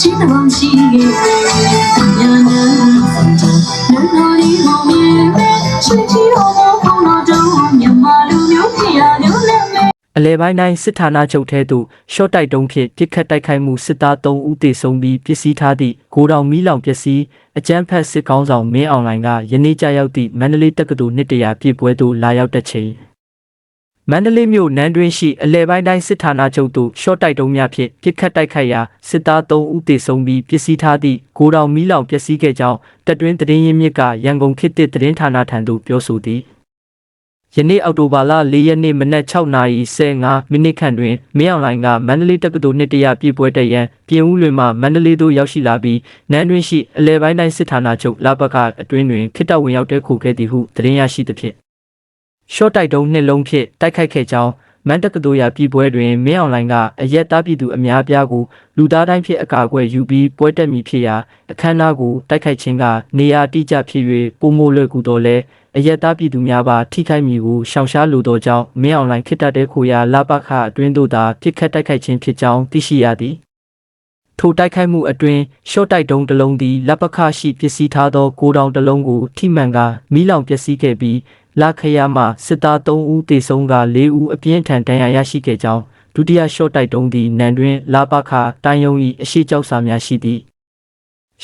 ရှိတဲ့ဘောင်ရှိခဲ့ညာညာနာတော်လေးကိုမြင်မဲ့ချစ်ချီတော်ဘုံတော်တော့မြန်မာလူမျိုးဖြစ်ရလို့လည်းမဲ့အလဲပိုင်းတိုင်းစစ်ဌာနချုပ်ထဲသို့ရှော့တိုက်တုံးဖြင့်ပြစ်ခတ်တိုက်ခိုက်မှုစစ်သား3ဦးသေဆုံးပြီးပစ္စည်းထားသည့်ဂိုးတောင်မီးလောင်ပစ္စည်းအကြမ်းဖက်စစ်ကောင်းဆောင်မင်းအောင်လှိုင်ကယနေ့ကြာရောက်သည့်မန္တလေးတက္ကသိုလ်နှစ်တရာပြည့်ပွဲသို့လာရောက်တဲ့ချိန် မန္တလေးမြို့နန်းတွင်းရှိအလဲပိုင်းတိုင်းစစ်ဌာနချုပ်သို့ရှော့တိုက်တုံးများဖြင့်ပြစ်ခတ်တိုက်ခိုက်ရာစစ်သား3ဦးသေဆုံးပြီးပစ္စည်းထားသည့်ဂိုးတောင်မီးလောင်ပစ္စည်းခဲ့ကြောင်းတပ်တွင်းသတင်းရင်းမြစ်ကရန်ကုန်ခေတ်သစ်သတင်းဌာနထံသို့ပြောဆိုသည်ယနေ့အောက်တိုဘာလ၄ရက်နေ့မနက်6:15မိနစ်ခန့်တွင်မင်းအောင်လှိုင်ကမန္တလေးတက္ကသိုလ်နှစ်တရပြည့်ပွဲတက်ရန်ပြင်ဦးလွင်မှမန္တလေးသို့ရောက်ရှိလာပြီးနန်းတွင်ရှိအလဲပိုင်းတိုင်းစစ်ဌာနချုပ်လဘကအတွင်းတွင်ခိတ္တဝင်ရောက်တဲ့ခုခဲ့သည်ဟုသတင်းရရှိသဖြင့် ရှော့တိုက်တုံးနှစ်လုံးဖြင့်တိုက်ခိုက်ခဲ့ကြောင်းမန်တက္ကသိုလ်ရပြည်ပွဲတွင်မင်းအောင်လှိုင်ကအရက်သားပြည်သူအများအပြားကိုလူသားတိုင်းဖြင့်အကာအကွယ်ယူပြီးပွဲတက်မည်ဖြစ်ရာအခမ်းအနားကိုတိုက်ခိုက်ခြင်းကနေရာတိကျဖြစ်၍ပုံမိုလွယ်ကူတော်လဲအရက်သားပြည်သူများပါထိခိုက်မည်ကိုရှောင်ရှားလိုသောကြောင့်မင်းအွန်လိုင်းခေတ်တက်တဲ့ခိုရာလပခအတွင်းသို့သာပြစ်ခတ်တိုက်ခိုက်ခြင်းဖြစ်ကြောင်းသိရှိရသည်ထိုတိုက်ခိုက်မှုအတွင်းရှော့တိုက်တုံးတစ်လုံးသည်လပခရှိပစ္စည်းထားသောကိုတောင်တစ်လုံးကိုထိမှန်ကမီးလောင်ပျက်စီးခဲ့ပြီး လခရမှစစ်သား3ဦးသေဆုံးက4ဦးအပြင်းထန်ဒဏ်ရာရရှိခဲ့ကြောင်းဒုတိယရှော့တိုက်တုံးသည်နန်တွင်လပခတိုင်းယုံ၏အရှိကြောက်စာများရှိသည်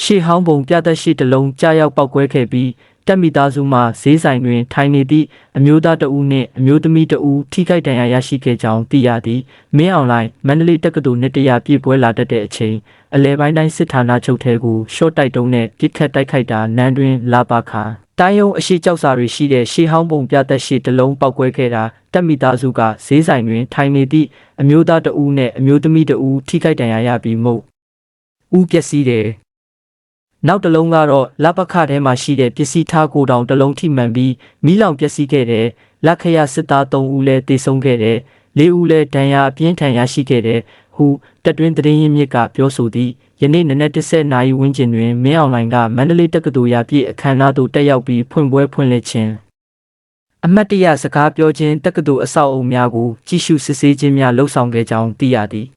ရှေးဟောင်းပုံပြသက်ရှိတစ်လုံးကြားရောက်ပောက်ကွဲခဲ့ပြီးတက်မိသားစုမှဈေးဆိုင်တွင်ထိုင်နေသည့်အမျိုးသားတဦးနှင့်အမျိုးသမီးတဦးထိခိုက်ဒဏ်ရာရရှိခဲ့ကြောင်းသိရသည်မင်းအွန်လိုင်းမန္တလေးတက္ကသိုလ်နှစ်တရာပြည့်ပွဲလာတတ်တဲ့အချိန်အလဲပိုင်းတိုင်းစစ်ဌာနချုပ်ထဲကိုရှော့တိုက်တုံးနဲ့ပြစ်ခတ်တိုက်ခိုက်တာနန်းတွင်လာပါခါ တိုင်းယုံအရှိကြောက်စာတွေရှိတဲ့ရှေးဟောင်းပုံပြသက်ရှိတစ်လုံးပောက်ကွဲခဲ့တာတက်မိသားစုကဈေးဆိုင်တွင် ထိုင်နေသည့်အမျိုးသားတဦးနှင့်အမျိုးသမီးတဦးထိခိုက်ဒဏ်ရာရပြီးမှုဦးပျက်စီးတယ်နောက်တစ်လုံးကတော့လက်ပခထဲမှာရှိတဲ့ပစ္စည်းထားကိုတောင်တစ်လုံးထိမှန်ပြီးမီးလောင်ပျက်စီးခဲ့တဲ့လက်ခရစစ်သား3ဦးလည်းတေဆုံးခဲ့တဲ့၄ဦးလည်းဒဏ်ရာအပြင်းထန်ရရှိခဲ့တဲ့ ဟုတက်တွင်းသတင်းရင်းမြစ်ကပြောဆိုသည့်ယနေ့နနက်10နာရီဝန်းကျင်တွင်မင်းအောင်လှိုင်ကမန္တလေးတက္ကသိုလ်ရာပြည့်အခမ်းအနားသို့တက်ရောက်ပြီးဖွင့်ပွဲဖွင့်လှစ်ခြင်းအမတ်တရစကားပြောခြင်းတက္ကသိုလ်အဆောက်အအုံများကိုကြီးစုစစ်ဆေးခြင်းများလှုပ်ဆောင်ခဲ့ကြောင်းသိရသည်။